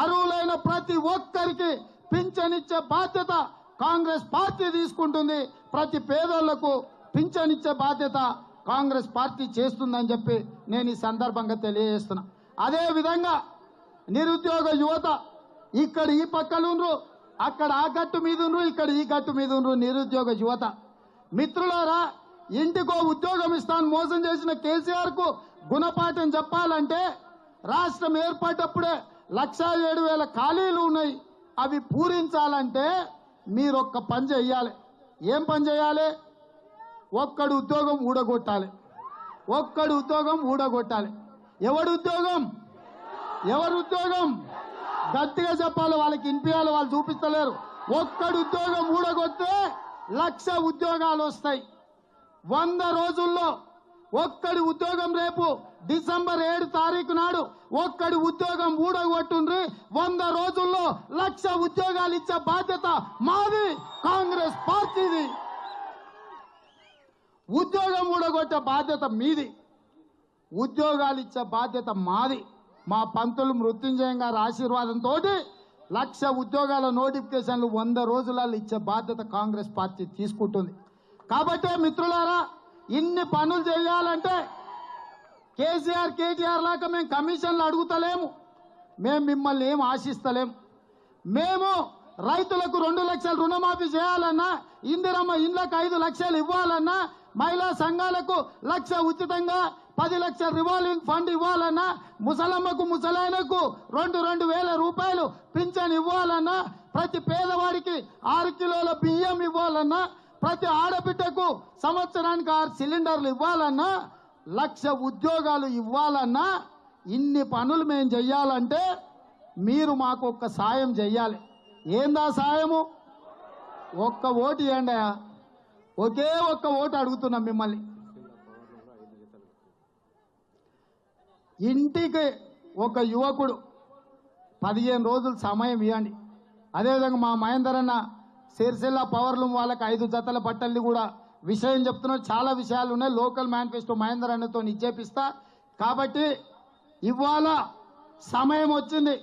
అర్హులైన ప్రతి ఒక్కరికి పింఛనిచ్చే బాధ్యత కాంగ్రెస్ పార్టీ తీసుకుంటుంది. ప్రతి పేదోళ్ళకు పింఛనిచ్చే బాధ్యత కాంగ్రెస్ పార్టీ చేస్తుందని చెప్పి నేను ఈ సందర్భంగా తెలియజేస్తున్నా. అదే విధంగా నిరుద్యోగ యువత ఇక్కడ ఈ పక్కలుండ్రు అక్కడ ఆ గట్టు మీద ఉండ్రు ఇక్కడ ఈ గట్టు మీద ఉండ్రు నిరుద్యోగ యువత. మిత్రులారా ఇంటికో ఉద్యోగం ఇస్తాను మోసం చేసిన కేసీఆర్కు గుణపాఠం చెప్పాలంటే రాష్ట్రం ఏర్పడ్డప్పుడే లక్షా ఏడు వేల ఖాళీలు ఉన్నాయి. అవి పూరించాలంటే మీరు ఒక్క పని చేయాలి ఏం పని చేయాలి ఒక్కడు ఉద్యోగం ఊడగొట్టాలి. ఒక్కడు ఉద్యోగం ఊడగొట్టాలి. ఎవడు ఉద్యోగం ఎవరు ఉద్యోగం గట్టిగా చెప్పాలి వాళ్ళకి ఇనిపించాలి వాళ్ళు చూపిస్తలేరు. ఒక్కడు ఉద్యోగం ఊడగొడితే లక్ష ఉద్యోగాలు వస్తాయి. వంద రోజుల్లో ఒక్కడి ఉద్యోగం రేపు డిసెంబర్ ఏడు తారీఖు నాడు ఒక్కడి ఉద్యోగం ఊడగొట్టుండ్రి. వంద రోజుల్లో లక్ష ఉద్యోగాలు ఇచ్చే బాధ్యత మాది కాంగ్రెస్ పార్టీది. ఉద్యోగం ఊడగొట్టే బాధ్యత మీది. ఉద్యోగాలు ఇచ్చే బాధ్యత మాది. మా పంతులు మృత్యుంజయం గారి ఆశీర్వాదంతో లక్ష ఉద్యోగాల నోటిఫికేషన్లు వంద రోజులలో ఇచ్చే బాధ్యత కాంగ్రెస్ పార్టీ తీసుకుంటుంది. కాబట్టే మిత్రులారా ఇన్ని పనులు చేయాలంటే కేసీఆర్ కేటీఆర్ లాగా మేము కమిషన్లు అడుగుతలేము. మేము మిమ్మల్ని ఏం ఆశిస్తలేము. మేము రైతులకు రెండు లక్షలు రుణమాఫీ చేయాలన్నా ఇందిరమ్మ ఇండ్లకు ఐదు లక్షలు ఇవ్వాలన్నా మహిళా సంఘాలకు లక్ష ఉచితంగా పది లక్షల రివాల్వింగ్ ఫండ్ ఇవ్వాలన్నా ముసలమ్మకు ముసలాయనకు రెండు రెండు వేల రూపాయలు పింఛన్ ఇవ్వాలన్నా ప్రతి పేదవాడికి ఆరు కిలోల బియ్యం ఇవ్వాలన్నా ప్రతి ఆడబిడ్డకు సంవత్సరానికి ఆరు సిలిండర్లు ఇవ్వాలన్నా లక్ష ఉద్యోగాలు ఇవ్వాలన్నా ఇన్ని పనులు మేము చెయ్యాలంటే మీరు మాకు ఒక్క సాయం చెయ్యాలి. ఏందా సాయము? ఒక్క ఓటు ఇవ్వండి ఒకే ఒక్క ఓటు అడుగుతున్నాం మిమ్మల్ని. ఇంటికి ఒక యువకుడు పదిహేను రోజులు సమయం ఇవ్వండి. అదేవిధంగా మా మహేందర్ అన్న సిరిసిల్ల పవర్లు వాళ్ళకి ఐదు జతల బట్టల్ని కూడా విషయం చెప్తున్నాం. చాలా విషయాలు ఉన్నాయి లోకల్ మేనిఫెస్టో మహేందర్ అన్నతో నిక్షేపిస్తా. కాబట్టి ఇవాళ సమయం వచ్చింది.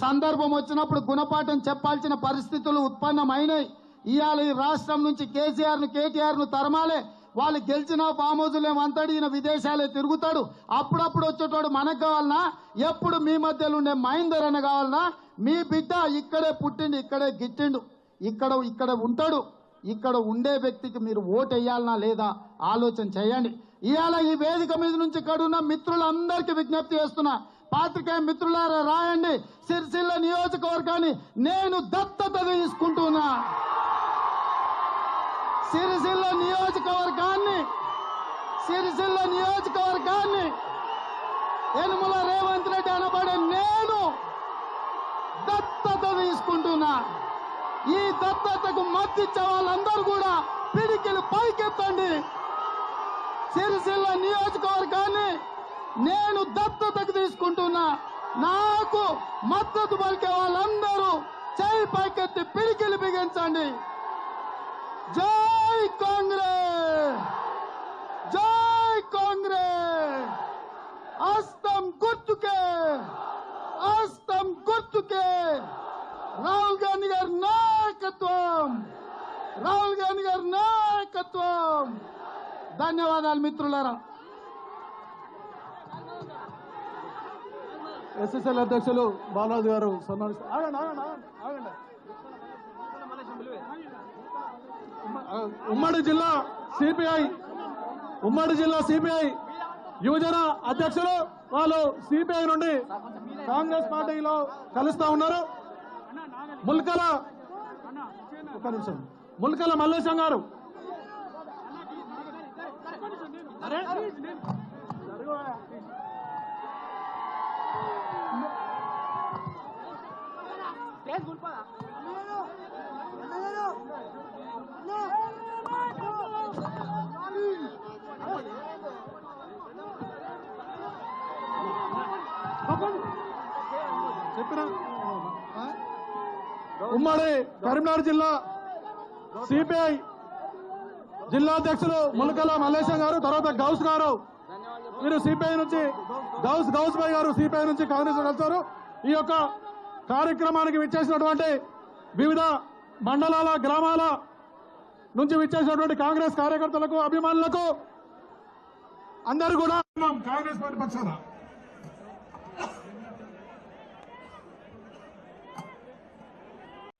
సందర్భం వచ్చినప్పుడు గుణపాఠం చెప్పాల్సిన పరిస్థితులు ఉత్పన్నమైనాయి. ఇవాళ ఈ రాష్ట్రం నుంచి కేసీఆర్ను కేటీఆర్ను తరమాలే. వాళ్ళు గెలిచిన ఫామ్ హౌజులు ఈయన విదేశాలే తిరుగుతాడు. అప్పుడప్పుడు వచ్చేటోడు మనకు కావాలనా? ఎప్పుడు మీ మధ్యలో ఉండే మహేందర్ అన్న కావాలనా? మీ బిడ్డ ఇక్కడే పుట్టిండు ఇక్కడే గిట్టిండు. ఇక్కడ ఇక్కడ ఉంటాడు. ఇక్కడ ఉండే వ్యక్తికి మీరు ఓటు వేయాలనా లేదా? ఆలోచన చేయండి. ఇవాళ ఈ వేదిక మీద నుంచి కడున్న మిత్రులందరికీ విజ్ఞప్తి చేస్తున్నా. పాత్రికేయ మిత్రులారా రాయండి. సిరిసిల్ల నియోజకవర్గాన్ని నేను దత్తత తీసుకుంటున్నా. సిరిసిల్ల నియోజకవర్గాన్ని సిరిసిల్ల నియోజకవర్గాన్ని యనుమల రేవంత్ రెడ్డి అనబడే నేను దత్తత తీసుకుంటున్నా. ఈ దత్తతకు మద్దతిచ్చే వాళ్ళందరూ కూడా పిడికిలు పైకెత్తండి. సిరిసిల్ల నియోజకవర్గాన్ని నేను దత్తతకు తీసుకుంటున్నా. నాకు మద్దతు పలికే వాళ్ళందరూ చేయి పైకెత్తి పిడికిలు బిగించండి. జై కాంగ్రెస్! జై కాంగ్రెస్ అస్తం గుర్తుకే అస్తం గుర్తుకే రాహుల్ గాంధీ గారి నాయకత్వం రాహుల్ గాంధీ గారి నాయకత్వం. ధన్యవాదాలు మిత్రులారా. ఎస్ఎస్ఎల్ అధ్యక్షులు బాలాజీ గారు సన్మానిస్తారు ఉమ్మడి జిల్లా సిపిఐ ఉమ్మడి జిల్లా సిపిఐ యువజన అధ్యక్షులు వాళ్ళు సిపిఐ నుండి కాంగ్రెస్ పార్టీలో కలుస్తా ఉన్నారు. ముల్కల ఒక నిమిషం. ములకల మల్లేశం గారు. చెప్పిన? ఉమ్మడి కరీంనగర్ జిల్లా సిపిఐ జిల్లా అధ్యక్షులు ములకల మల్లేశం గారు తర్వాత గౌస్ గారు. మీరు సిపిఐ నుంచి గౌస్ గౌస్ భాయ్ గారు సిపిఐ నుంచి కాంగ్రెస్ కలిసారు ఈ యొక్క కార్యక్రమానికి విచ్చేసినటువంటి వివిధ మండలాల గ్రామాల నుంచి విచ్చేసినటువంటి కాంగ్రెస్ కార్యకర్తలకు అభిమానులకు అందరూ కూడా కాంగ్రెస్ పార్టీ పక్షాన